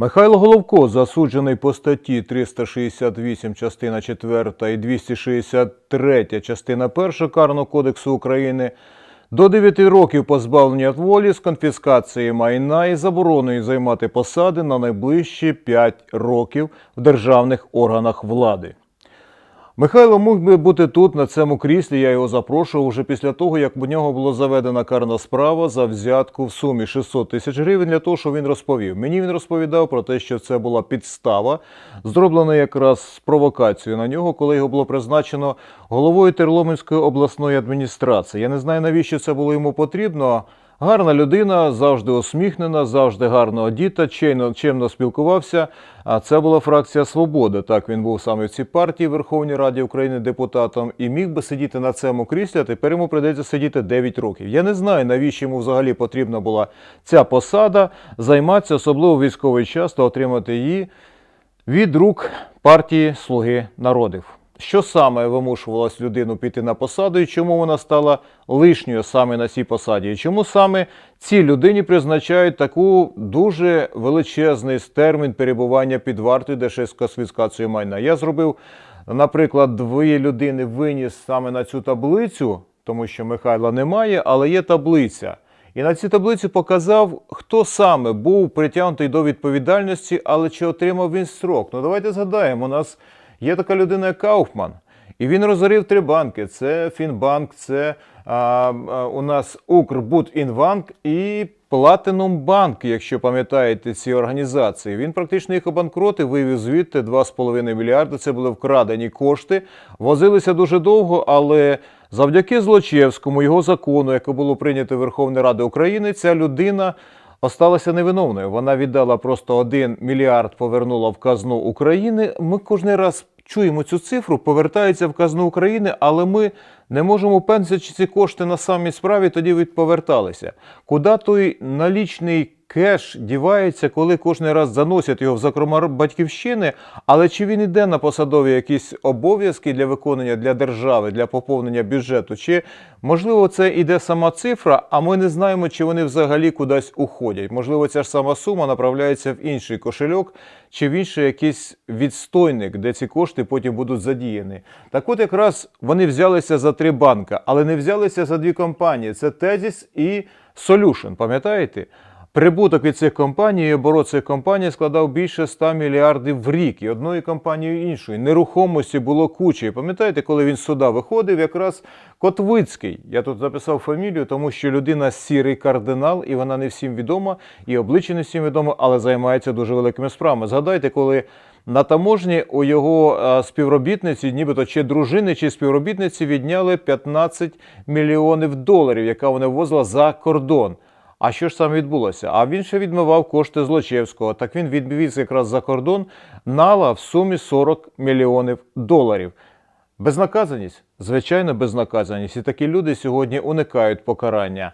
Михайло Головко, засуджений по статті 368 частина 4 і 263 частина 1 Карного кодексу України, до 9 років позбавлення волі з конфіскації майна і забороною займати посади на найближчі 5 років в державних органах влади. Михайло міг би бути тут, на цьому кріслі. Я його запрошував уже після того, як в нього була заведена карна справа за взятку в сумі 600 тисяч гривень для того, що він розповів. Мені він розповідав про те, що це була підстава, зроблена якраз з провокацією на нього, коли його було призначено головою Терломинської обласної адміністрації. Я не знаю, навіщо це було йому потрібно. Гарна людина, завжди усміхнена, завжди гарно одіта, чемно, чемно спілкувався. А це була фракція Свобода. Так він був саме в цій партії в Верховній Раді України депутатом і міг би сидіти на цьому кріслі. а Тепер йому прийдеться сидіти 9 років. Я не знаю, навіщо йому взагалі потрібна була ця посада, займатися, особливо в військовий час, та отримати її від рук партії Слуги народів. Що саме вимушувалось людину піти на посаду, і чому вона стала лишньою саме на цій посаді? І чому саме цій людині призначають таку дуже величезний термін перебування під вартою де з конфіскацією майна? Я зробив, наприклад, дві людини виніс саме на цю таблицю, тому що Михайла немає, але є таблиця. І на цій таблиці показав, хто саме був притягнутий до відповідальності, але чи отримав він строк. Ну давайте згадаємо, у нас є така людина, як Кауфман. І він розорив три банки: це Фінбанк, це а, а, у нас Укрбудінбанк і Платинум Банк, якщо пам'ятаєте ці організації. Він практично їх обанкротив, вивів звідти 2,5 мільярди. Це були вкрадені кошти. Возилися дуже довго, але завдяки Злочевському, його закону, яке було прийнято Верховною Радою України, ця людина осталася невиновною. Вона віддала просто 1 мільярд, повернула в казну України. Ми кожен раз чуємо цю цифру, повертається в казну України, але ми не можемо впевнитися, чи ці кошти на самій справі тоді відповерталися. Куди той налічний кеш дівається, коли кожен раз заносять його в закрома батьківщини, але чи він іде на посадові якісь обов'язки для виконання для держави, для поповнення бюджету? Чи можливо це іде сама цифра, а ми не знаємо, чи вони взагалі кудись уходять? Можливо, ця ж сама сума направляється в інший кошельок чи в інший якийсь відстойник, де ці кошти потім будуть задіяні. Так от якраз вони взялися за три банка, але не взялися за дві компанії: це Тезіс і Solution, пам'ятаєте? Прибуток від цих компаній і оборот цих компаній складав більше 100 мільярдів в рік і одної компанії і іншої. Нерухомості було куча. І пам'ятаєте, коли він суда виходив, якраз Котвицький. Я тут записав фамілію, тому що людина сірий кардинал, і вона не всім відома, і обличчя не всім відомо, але займається дуже великими справами. Згадайте, коли на таможні у його е, співробітниці, нібито чи дружини, чи співробітниці відняли 15 мільйонів доларів, яка вона ввозила за кордон. А що ж саме відбулося? А він ще відмивав кошти Злочевського. Так він відвіз якраз за кордон нала в сумі 40 мільйонів доларів. Безнаказаність? Звичайно, безнаказаність. І такі люди сьогодні уникають покарання.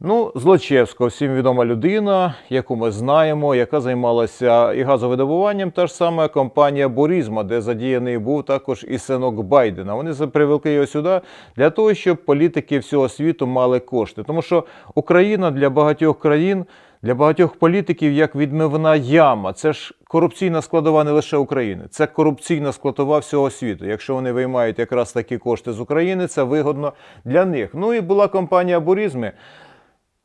Ну, Злочевського, всім відома людина, яку ми знаємо, яка займалася і газовидобуванням, та ж сама компанія Бурізма, де задіяний був також і синок Байдена. Вони привели його сюди для того, щоб політики всього світу мали кошти. Тому що Україна для багатьох країн, для багатьох політиків як відмивна яма. Це ж корупційна складова не лише України, це корупційна складова всього світу. Якщо вони виймають якраз такі кошти з України, це вигодно для них. Ну і була компанія Бурізми.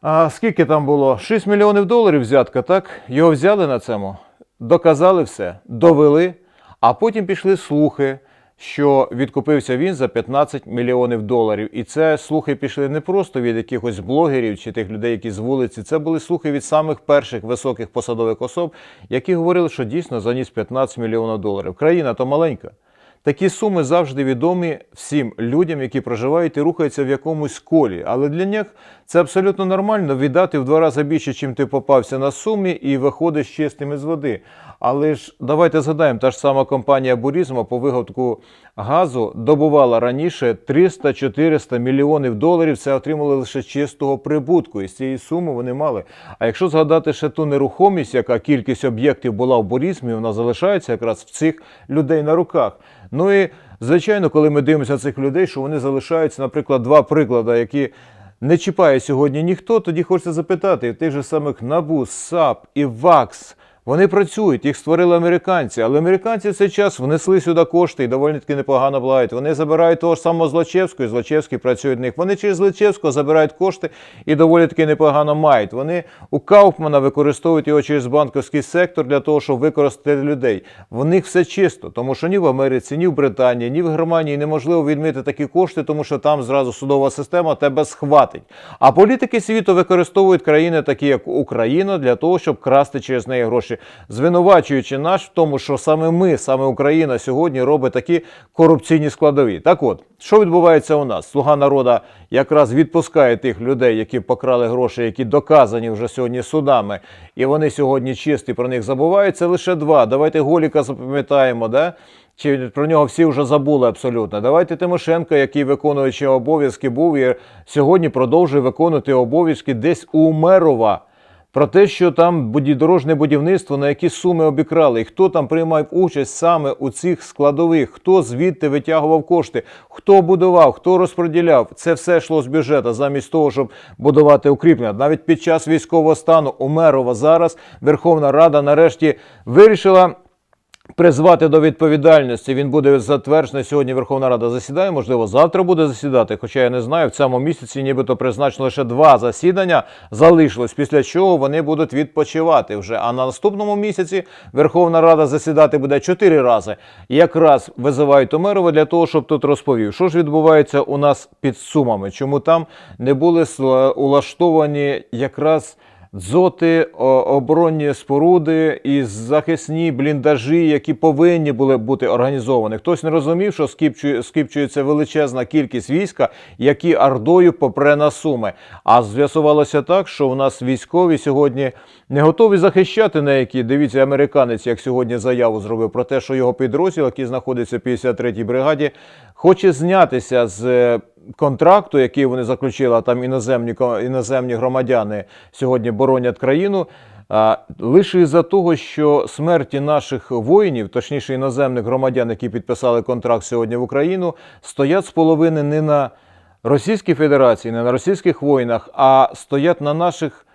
А скільки там було? 6 мільйонів доларів взятка, так? Його взяли на цьому, доказали все, довели, а потім пішли слухи, що відкупився він за 15 мільйонів доларів. І це слухи пішли не просто від якихось блогерів чи тих людей, які з вулиці. Це були слухи від самих перших високих посадових особ, які говорили, що дійсно заніс 15 мільйонів доларів. Країна то маленька. Такі суми завжди відомі всім людям, які проживають і рухаються в якомусь колі. Але для них це абсолютно нормально віддати в два рази більше, чим ти попався на сумі, і виходиш чистим із води. Але ж давайте згадаємо, та ж сама компанія Бурізма по виготку газу добувала раніше 300-400 мільйонів доларів. Це отримали лише чистого прибутку. І з цієї суми вони мали. А якщо згадати ще ту нерухомість, яка кількість об'єктів була в Бурізмі, вона залишається якраз в цих людей на руках. Ну і звичайно, коли ми дивимося цих людей, що вони залишаються, наприклад, два приклади, які не чіпає сьогодні ніхто, тоді хочеться запитати тих же самих НАБУ, САП і ВАКС. Вони працюють, їх створили американці, але американці в цей час внесли сюди кошти і доволі таки непогано благають. Вони забирають того ж самого Злочевського, і Злочевський працює в них. Вони через Злочевського забирають кошти і доволі таки непогано мають. Вони у Кауфмана використовують його через банківський сектор для того, щоб використати людей. В них все чисто, тому що ні в Америці, ні в Британії, ні в Германії неможливо відмити такі кошти, тому що там зразу судова система тебе схватить. А політики світу використовують країни, такі як Україна, для того, щоб красти через неї гроші, звинувачуючи нас в тому, що саме ми, саме Україна, сьогодні робить такі корупційні складові. Так от, що відбувається у нас? Слуга народа якраз відпускає тих людей, які покрали гроші, які доказані вже сьогодні судами, і вони сьогодні чисті, про них забувають. Це лише два. Давайте Голіка запам'ятаємо, да? Чи про нього всі вже забули абсолютно? Давайте Тимошенко, який виконуючи обов'язки був і сьогодні продовжує виконувати обов'язки десь у Умерова. Про те, що там дорожне будівництво, на які суми обікрали, і хто там приймав участь саме у цих складових, хто звідти витягував кошти, хто будував, хто розподіляв. Це все йшло з бюджету, замість того, щоб будувати укріплення. Навіть під час військового стану Умерова зараз Верховна Рада нарешті вирішила призвати до відповідальності. Він буде затверджений сьогодні. Верховна Рада засідає. Можливо, завтра буде засідати. Хоча я не знаю, в цьому місяці нібито призначено лише два засідання залишилось. Після чого вони будуть відпочивати вже. А на наступному місяці Верховна Рада засідати буде чотири рази. Якраз визивають Омерова для того, щоб тут розповів, що ж відбувається у нас під сумами, чому там не були улаштовані якраз. Дзоти, оборонні споруди і захисні бліндажі, які повинні були бути організовані. Хтось не розумів, що скіпчує, скіпчується величезна кількість війська, які ардою попре на суми. А з'ясувалося так, що у нас військові сьогодні не готові захищати на які. Дивіться, американець, як сьогодні заяву зробив про те, що його підрозділ, який знаходиться в 53-й бригаді, хоче знятися з контракту, який вони заключили, а там іноземні, іноземні громадяни сьогодні боронять країну. А, лише із-за того, що смерті наших воїнів, точніше іноземних громадян, які підписали контракт сьогодні в Україну, стоять з половини не на Російській Федерації, не на російських воїнах, а стоять на наших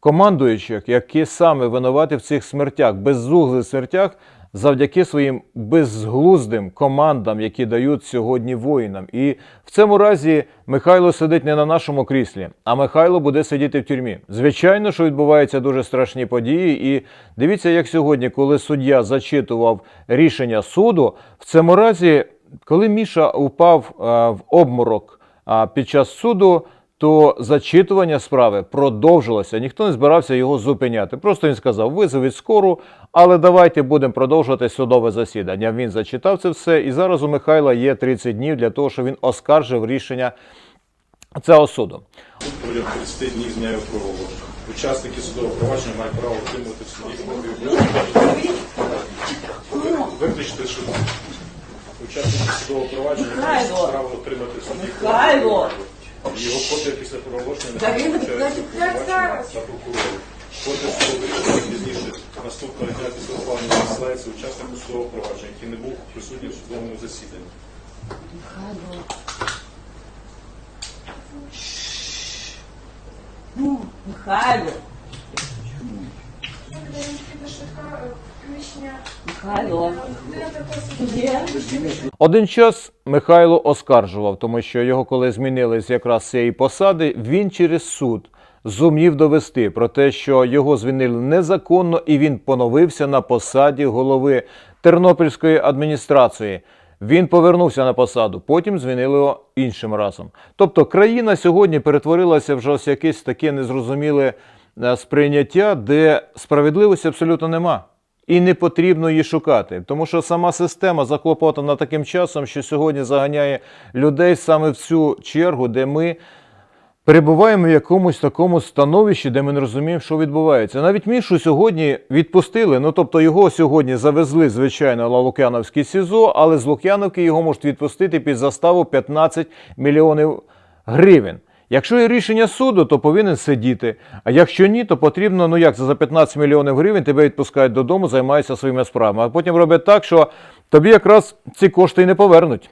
командуючих, які саме винуваті в цих смертях, беззуглих смертях, завдяки своїм безглуздим командам, які дають сьогодні воїнам. І в цьому разі Михайло сидить не на нашому кріслі, а Михайло буде сидіти в тюрмі. Звичайно, що відбуваються дуже страшні події. І дивіться, як сьогодні, коли суддя зачитував рішення суду, в цьому разі, коли Міша упав е, в обморок під час суду, то зачитування справи продовжилося. Ніхто не збирався його зупиняти. Просто він сказав: визовіть скору, але давайте будемо продовжувати судове засідання. Він зачитав це все, і зараз у Михайла є 30 днів для того, щоб він оскаржив рішення цього суду. Протягом 30 днів з дня. Учасники судового провадження мають право отримувати в суді копію виключити. Суд. Учасники судового провадження мають право отримати в суді Михайло! Його копія після проголошення не зараз. та прокурору. Копія судового рішення пізніше наступного дня після ухвалення надсилається учаснику судового провадження, який не був присутній в судовому засіданні. Ну, Михайло, Михайло. Один час Михайло оскаржував, тому що його, коли змінили з якраз цієї посади, він через суд зумів довести про те, що його звільнили незаконно, і він поновився на посаді голови Тернопільської адміністрації. Він повернувся на посаду, потім звільнили його іншим разом. Тобто країна сьогодні перетворилася вже ось якесь таке незрозуміле е, сприйняття, де справедливості абсолютно нема. І не потрібно її шукати, тому що сама система заклопотана таким часом, що сьогодні заганяє людей саме в цю чергу, де ми перебуваємо в якомусь такому становищі, де ми не розуміємо, що відбувається. Навіть Мішу сьогодні відпустили. Ну тобто його сьогодні завезли, звичайно, на Лук'яновське СІЗО, але з Лук'яновки його можуть відпустити під заставу 15 мільйонів гривень. Якщо є рішення суду, то повинен сидіти. А якщо ні, то потрібно, ну як за 15 мільйонів гривень тебе відпускають додому, займаються своїми справами. А потім роблять так, що тобі якраз ці кошти і не повернуть.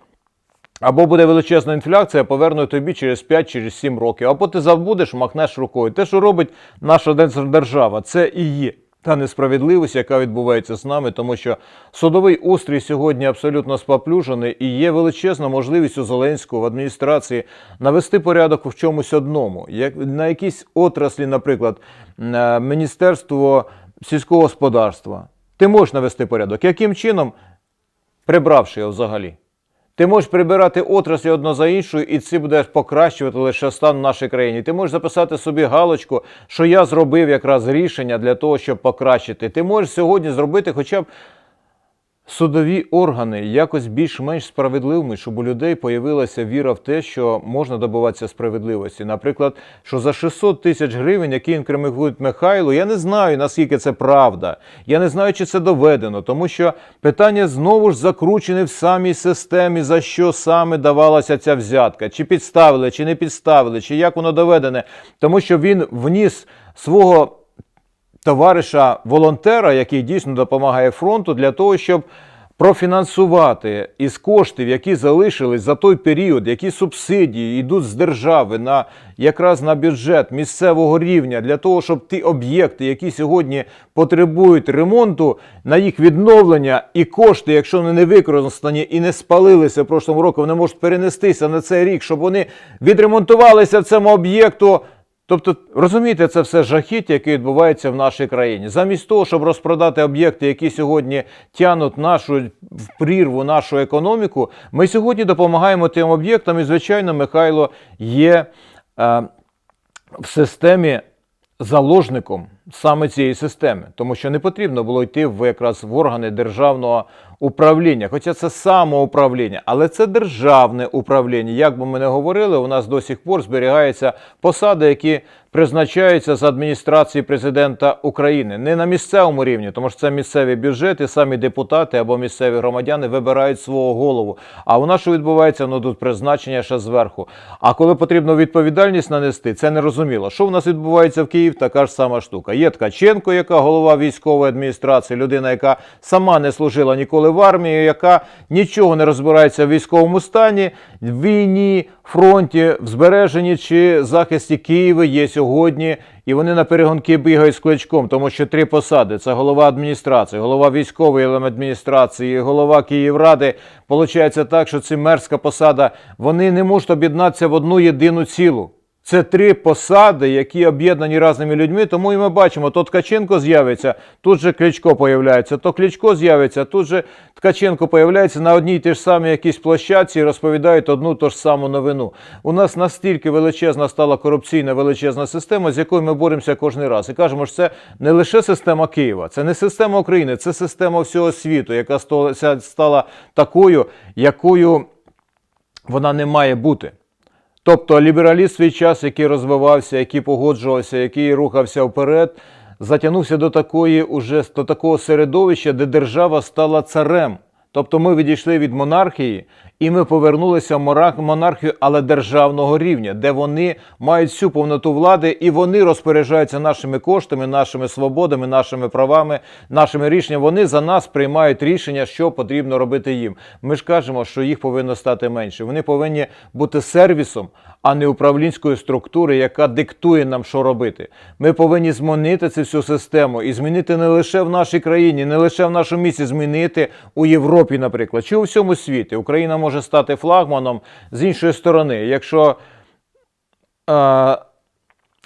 Або буде величезна інфляція, повернуть тобі через 5 через 7 років. Або ти забудеш, махнеш рукою. Те, що робить наша держава, це і є та несправедливість, яка відбувається з нами, тому що судовий устрій сьогодні абсолютно споплюжений і є величезна можливість у Зеленського в адміністрації навести порядок в чомусь одному. Як на якійсь отраслі, наприклад, е, Міністерство сільського господарства. Ти можеш навести порядок. Яким чином? Прибравши його взагалі. Ти можеш прибирати отраслі одна за іншою, і це буде покращувати лише стан в нашій країні. Ти можеш записати собі галочку, що я зробив якраз рішення для того, щоб покращити. Ти можеш сьогодні зробити хоча б судові органи якось більш-менш справедливими, щоб у людей появилася віра в те, що можна добиватися справедливості. Наприклад, що за 600 тисяч гривень, які інкримінують Михайлу, я не знаю, наскільки це правда. Я не знаю, чи це доведено, тому що питання знову ж закручене в самій системі, за що саме давалася ця взятка, чи підставили, чи не підставили, чи як воно доведене, тому що він вніс свого товариша волонтера, який дійсно допомагає фронту, для того, щоб профінансувати із коштів, які залишились за той період, які субсидії йдуть з держави на якраз на бюджет місцевого рівня, для того, щоб ті об'єкти, які сьогодні потребують ремонту, на їх відновлення і кошти, якщо вони не використані і не спалилися в прошлому року, вони можуть перенестися на цей рік, щоб вони відремонтувалися цьому об'єкту. Тобто, розумієте, це все жахіття, яке відбувається в нашій країні. Замість того, щоб розпродати об'єкти, які сьогодні тянуть нашу в прірву нашу економіку, ми сьогодні допомагаємо тим об'єктам. І, звичайно, Михайло є е, в системі заложником саме цієї системи, тому що не потрібно було йти в якраз в органи державного управління. Хоча це самоуправління, але це державне управління. Як би ми не говорили, у нас до сих пор зберігаються посади, які призначаються з адміністрації президента України, не на місцевому рівні, тому що це місцеві бюджети, самі депутати або місцеві громадяни вибирають свого голову. А у нас що відбувається? Ну тут призначення ще зверху. А коли потрібно відповідальність нанести, це нерозуміло. Що в нас відбувається в Київ? Така ж сама штука. Є Ткаченко, яка голова військової адміністрації, людина, яка сама не служила ніколи в армії, яка нічого не розбирається в військовому стані, в війні, фронті, в збереженні чи захисті Києва є сьогодні. І вони на перегонки бігають з кличком, тому що три посади: це голова адміністрації, голова військової адміністрації, голова Київради. Получається так, що ці мерзка посада, вони не можуть об'єднатися в одну єдину цілу. Це три посади, які об'єднані різними людьми. Тому і ми бачимо, то Ткаченко з'явиться, тут же Кличко появляється, то Кличко з'явиться, тут же Ткаченко появляється на одній й тій ж самій якійсь площадці і розповідають одну ту ж саму новину. У нас настільки величезна стала корупційна величезна система, з якою ми боремося кожен раз. І кажемо, що це не лише система Києва, це не система України, це система всього світу, яка стала такою, якою вона не має бути. Тобто лібераліст свій час, який розвивався, який погоджувався, який рухався вперед, затягнувся до такої уже до такого середовища, де держава стала царем. Тобто ми відійшли від монархії і ми повернулися в монархію, але державного рівня, де вони мають всю повноту влади і вони розпоряджаються нашими коштами, нашими свободами, нашими правами, нашими рішеннями. Вони за нас приймають рішення, що потрібно робити їм. Ми ж кажемо, що їх повинно стати менше. Вони повинні бути сервісом, а не управлінською структурою, яка диктує нам, що робити. Ми повинні змінити цю всю систему і змінити не лише в нашій країні, не лише в нашому місті, змінити у Європі, наприклад, чи у всьому світі. Україна може стати флагманом з іншої сторони. Якщо е,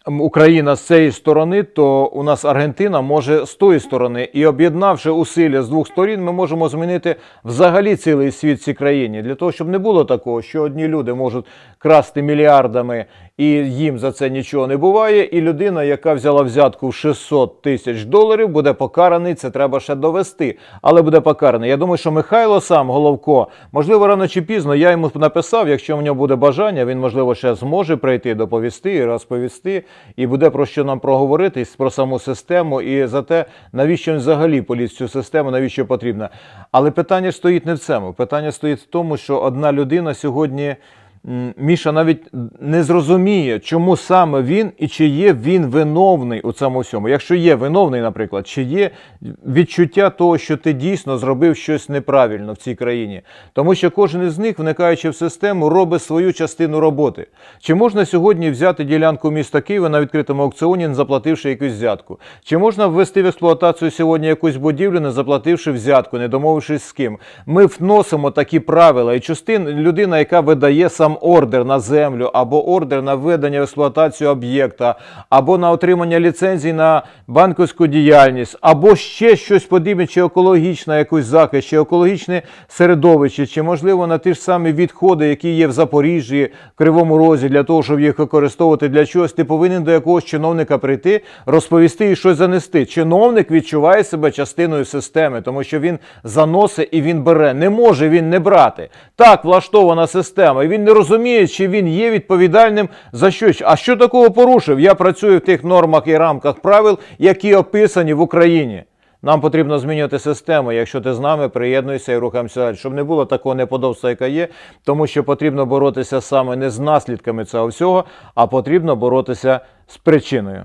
Україна з цієї сторони, то у нас Аргентина може з тої сторони. І об'єднавши усилля з двох сторін, ми можемо змінити взагалі цілий світ цій країні. Для того, щоб не було такого, що одні люди можуть красти мільярдами і їм за це нічого не буває. І людина, яка взяла взятку в 600 тисяч доларів, буде покараний. Це треба ще довести, але буде покараний. Я думаю, що Михайло сам Головко, можливо, рано чи пізно я йому написав, якщо в нього буде бажання, він можливо ще зможе прийти доповісти і розповісти, і буде про що нам проговорити про саму систему і за те, навіщо він взагалі поліз цю систему, навіщо потрібна. Але питання стоїть не в цьому. Питання стоїть в тому, що одна людина сьогодні Міша навіть не зрозуміє, чому саме він і чи є він виновний у цьому всьому. Якщо є виновний, наприклад, чи є відчуття того, що ти дійсно зробив щось неправильно в цій країні. Тому що кожен із них, вникаючи в систему, робить свою частину роботи. Чи можна сьогодні взяти ділянку міста Києва на відкритому аукціоні, не заплативши якусь взятку? Чи можна ввести в експлуатацію сьогодні якусь будівлю, не заплативши взятку, не домовившись з ким? Ми вносимо такі правила, і частин людина, яка видає сам ордер на землю або ордер на введення в експлуатацію об'єкта, або на отримання ліцензій на банківську діяльність, або ще щось подібне, чи екологічна якийсь захист, чи екологічне середовище, чи можливо на ті ж самі відходи, які є в Запоріжжі, Кривому Розі, для того, щоб їх використовувати для чогось, ти повинен до якогось чиновника прийти, розповісти і щось занести. Чиновник відчуває себе частиною системи, тому що він заносить і він бере. Не може він не брати. Так влаштована система, і він не розуміє, чи він є відповідальним за щось. А що такого порушив? Я працюю в тих нормах і рамках правил, які описані в Україні. Нам потрібно змінювати систему. Якщо ти з нами, приєднуйся і рухаємося далі. Щоб не було такого неподобства, яке є, тому що потрібно боротися саме не з наслідками цього всього, а потрібно боротися з причиною.